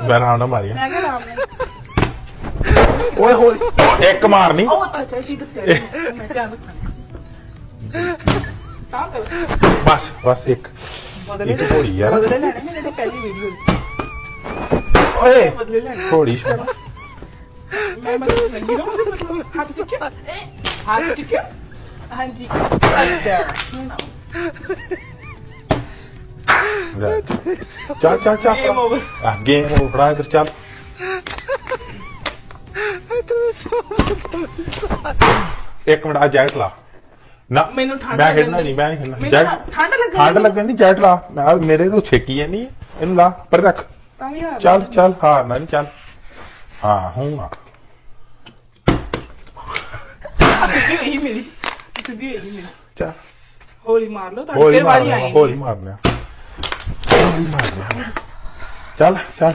ਮੈਂ ਆਰਾਮ ਨਾਲ ਮਾਰੀ ਮੈਂ ਕਿਹਾ ਰਾਮ ਨੇ। ਓਏ ਹੋਏ ਇੱਕ ਮਾਰਨੀ। ਉਹ ਤਾਂ ਚਾਹੀ ਦੱਸਿਆ ਨੀ, ਮੈਂ ਧਿਆਨ ਰੱਖਾਂ। ਤਾਂ ਕਰ ਬਸ ਬਸ ਇੱਕ। ਬਦਲੇ ਇੱਕ ਘੋੜੀ ਯਾਰ। ਬਦਲੇ ਲੈਣੇ ਮੇਰੇ ਤਾਂ ਪਹਿਲੀ ਵੀਡੀਓ ਓਏ ਬਦਲੇ ਲੈਣੇ। ਘੋੜੀ ਸ਼ੋ- ਮੈਂ ਮਤਲਬ ਲੱਗੀ ਨਾ ਉਹਦੇ ਮਤਲਬ ਹੱਥ ਚੁੱਕਿਆ। ਹੱਥ ਚੁੱਕਿਆ? ਹਾਂਜੀ। ਅੱਛਾ। ਲੈ। ਚੱਲ ਚੱਲ ਚੱਲ। Game over. ਆ ਗੇਮ ਹੋ ਫੜਾ ਇਧਰ ਚੱਲ। ਇੱਕ ਮਿੰਟ ਆ ਜੈਕਟ ਲਾ। ਨਾ ਮੈਨੂੰ ਠੰਡ ਮੈਂ ਲੱਗਣ ਖੇਡਣਾ। ਨਹੀਂ ਮੈਂ ਨਹੀਂ ਖੇਡਣਾ। ਮੈਨੂੰ ਠੰਡ ਲੱਗਣ ਠੰਡ ਦੀ। ਲੱਗਣ ਨਹੀਂ ਜੈਕਟ ਲਾ। ਮੈਂ ਮੇਰੇ ਤੋਂ ਛੇਕੀ ਜਾਂਦੀ ਹੈ ਇਹਨੂੰ ਲਾ ਪਰ ਰੱਖ। ਤਾਂ ਵੀ ਹਾਰ ਚੱਲ ਚੱਲ ਹਾਰਨਾ ਨਹੀਂ ਚੱਲ। ਹਾਂ ਹੁਣ ਆ ਸਿੱਧੀ ਹੋਈ ਮੇਰੀ ਸਿੱਧੀ ਹੋਈ ਮੇਰੀ ਚੱਲ। ਹੋਲੀ ਮਾਰ ਲਓ ਤੁਹਾਡੀ ਹੋਲੀ ਫਿਰ ਵਾਰੀ ਮਾਰਨਾ ਮਾਰਨਾ ਹੋਲੀ ਮਾਰਨਾ ਚੱਲ ਚੱਲ।